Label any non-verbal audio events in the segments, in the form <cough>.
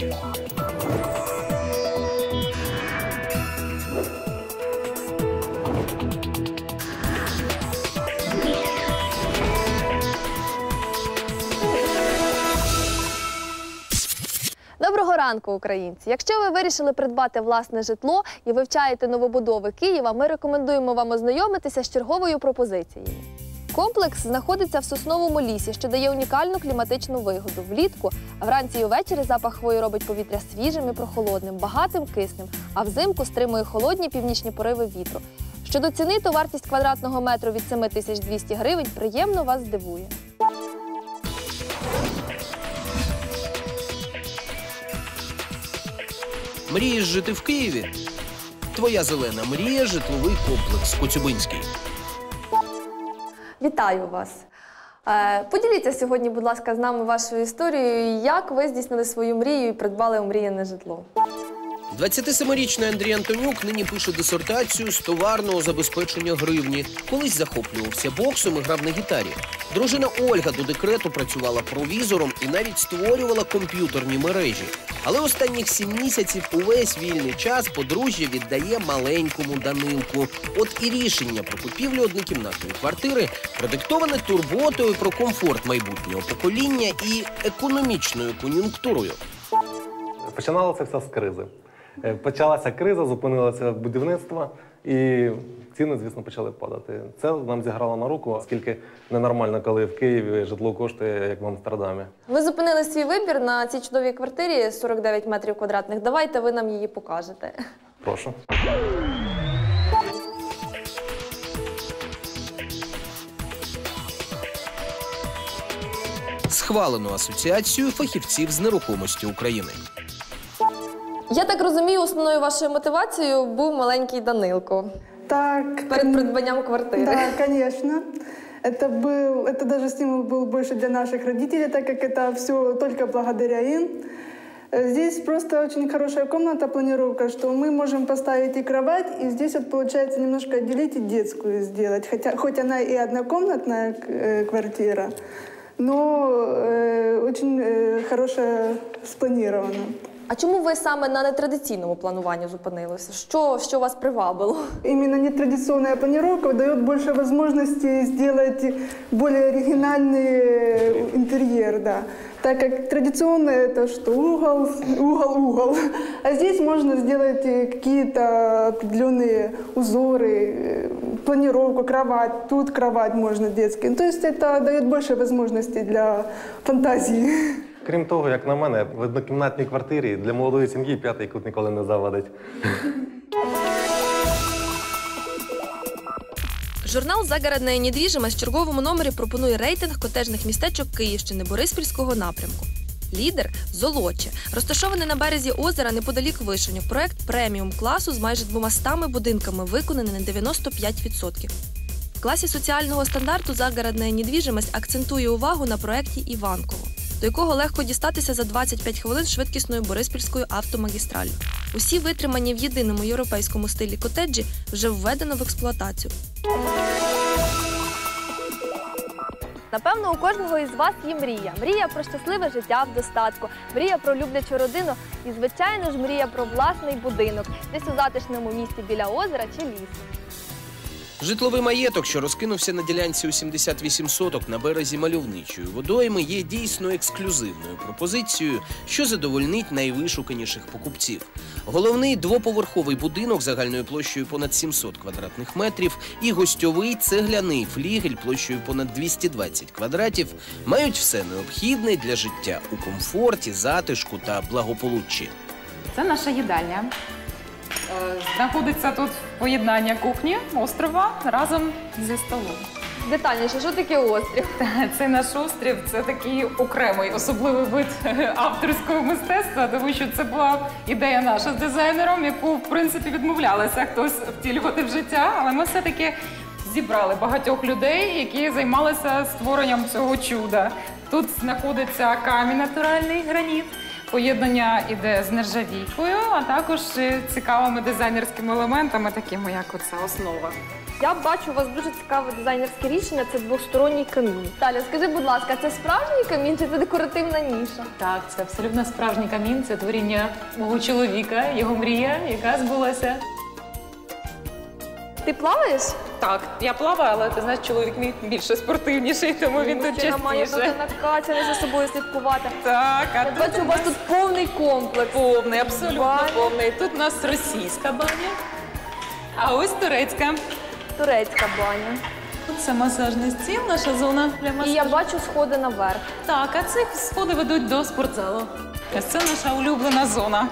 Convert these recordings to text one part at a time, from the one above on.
Доброго ранку, українці! Якщо ви вирішили придбати власне житло і вивчаєте новобудови Києва, ми рекомендуємо вам ознайомитися з черговою пропозицією. Комплекс знаходиться в сосновому лісі, що дає унікальну кліматичну вигоду. Влітку, вранці і увечері запах хвої робить повітря свіжим і прохолодним, багатим киснем, а взимку стримує холодні північні пориви вітру. Щодо ціни, то вартість квадратного метру від 7200 гривень приємно вас здивує. Мрієш жити в Києві? Твоя зелена мрія житловий комплекс Коцюбинський. Вітаю вас! Е, Поділіться сьогодні, будь ласка, з нами вашою історією, як ви здійснили свою мрію і придбали омріяне житло. 27-річний Андрій Антонюк нині пише дисертацію з товарного забезпечення гривні. Колись захоплювався боксом і грав на гітарі. Дружина Ольга до декрету працювала провізором і навіть створювала комп'ютерні мережі. Але останніх сім місяців увесь вільний час подружжя віддає маленькому Данилку. От і рішення про купівлю однокімнатної квартири продиктоване турботою про комфорт майбутнього покоління і економічною кон'юнктурою. Починалося все з кризи. Е, Почалася криза, зупинилося будівництво, і ціни, звісно, почали падати. Це нам зіграло на руку, оскільки ненормально, коли в Києві житло коштує як в Амстердамі. Ви зупинили свій вибір на цій чудовій квартирі 49 метрів квадратних. Давайте ви нам її покажете. Прошу. Схвалено асоціацією фахівців з нерухомості України. Я так розумію, основною вашою мотивацією був маленький Данилко Так, перед придбанням квартири. да, конечно. Это был, это даже стимул был больше для наших родителей, так как это все только благодаря им. Э, Здесь просто очень хорошая комната, планировка, что мы можем поставить и кровать, и здесь вот получается немножко отделить и детскую сделать. Хотя, хоть она и однокомнатная э, квартира, но э, очень э, хорошая спланирована. А чому ви саме на нетрадиційному плануванні зупинилися? Що, що вас привабило? Именно нетрадиционная планировка дает больше возможностей сделать более оригинальный э, интерьер, да. Так как традиционно это что угол, угол, угол. А здесь можно сделать э, какие-то определенные узоры, э, планировку, кровать, тут кровать можно детская. То есть это дает больше возможностей для фантазии. Крім того, як на мене, в однокімнатній квартирі для молодої сім'ї п'ятий кут ніколи не завадить. Журнал Загородна недвіжимость в черговому номері пропонує рейтинг котежних містечок Київщини Бориспільського напрямку. Лідер Золоче, розташований на березі озера неподалік Вишеньок. Проект преміум класу з майже 200 будинками виконаний на 95%. В класі соціального стандарту загородна недвіжимость акцентує увагу на проекті Іванково, до якого легко дістатися за 25 хвилин швидкісною Бориспільською автомагістраллю. Усі витримані в єдиному європейському стилі котеджі вже введено в експлуатацію. Напевно, у кожного із вас є мрія. Мрія про щасливе життя в достатку, мрія про люблячу родину і, звичайно ж, мрія про власний будинок, десь у затишному місці біля озера чи лісу. Житловий маєток, що розкинувся на ділянці у 78 соток на березі мальовничої водойми, є дійсно ексклюзивною пропозицією, що задовольнить найвишуканіших покупців. Головний двоповерховий будинок загальною площею понад 700 квадратних метрів і гостьовий цегляний флігель площею понад 220 квадратів мають все необхідне для життя у комфорті, затишку та благополуччі. Це наша їдальня. Е, Знаходиться тут поєднання кухні острова разом зі столом. Детальніше, що таке острів? Це наш острів, це такий окремий особливий вид авторського мистецтва, тому що це була ідея наша з дизайнером, яку в принципі відмовлялися хтось втілювати в життя, але ми все-таки зібрали багатьох людей, які займалися створенням цього чуда. Тут знаходиться камінь натуральний граніт. Поєднання іде з нержавійкою, а також цікавими дизайнерськими елементами, такими як оця основа. Я бачу у вас дуже цікаве дизайнерське рішення. Це двосторонній камін. Таля, скажи, будь ласка, це справжній камін чи це декоративна ніша? Так, це абсолютно справжній камін. Це творіння мого чоловіка, його мрія, яка збулася. Ти плаваєш? Так, я плаваю, але ти знаєш, чоловік мій більше спортивніший, тому він тут Мужчина має бути частіше. накачаний за собою слідкувати. Так, а Я тут бачу, у вас тут повний комплекс. повний, абсолютно Баня. повний. Тут у нас російська баня, а ось турецька. Турецька баня. Тут це масажний стіл, наша зона для масажу. І я бачу сходи наверх. Так, а ці сходи ведуть до спортзалу. Ось це наша улюблена зона.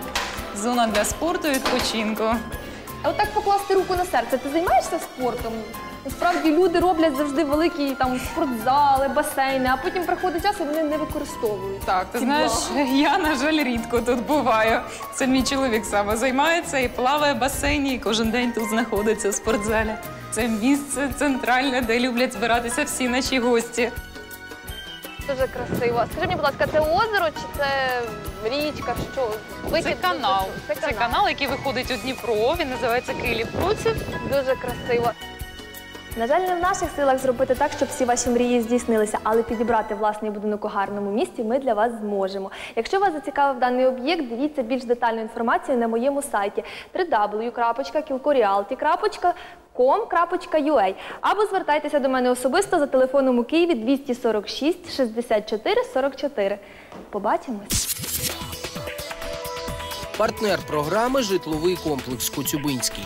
Зона для спорту і відпочинку. Отак покласти руку на серце. Ти займаєшся спортом? Насправді люди роблять завжди великі там спортзали, басейни, а потім приходить час і вони не використовують. Так, ти ці знаєш, блага. <laughs> я, на жаль, рідко тут буваю. Це мій чоловік саме займається і плаває в басейні, і кожен день тут знаходиться в спортзалі. Це місце центральне, де люблять збиратися всі наші гості. Дуже красиво. Скажи мені, будь ласка, це озеро чи це річка? Що? Це Вихід? канал. Це канал. який виходить у Дніпро. Він називається Київ Пруців. Дуже красиво. На жаль, не в наших силах зробити так, щоб всі ваші мрії здійснилися, але підібрати власний будинок у гарному місті ми для вас зможемо. Якщо вас зацікавив даний об'єкт, дивіться більш детальну інформацію на моєму сайті www.kilkorialty.com.ua або звертайтеся до мене особисто за телефоном у Києві 246 64 44. Побачимось! Партнер програми житловий комплекс Коцюбинський.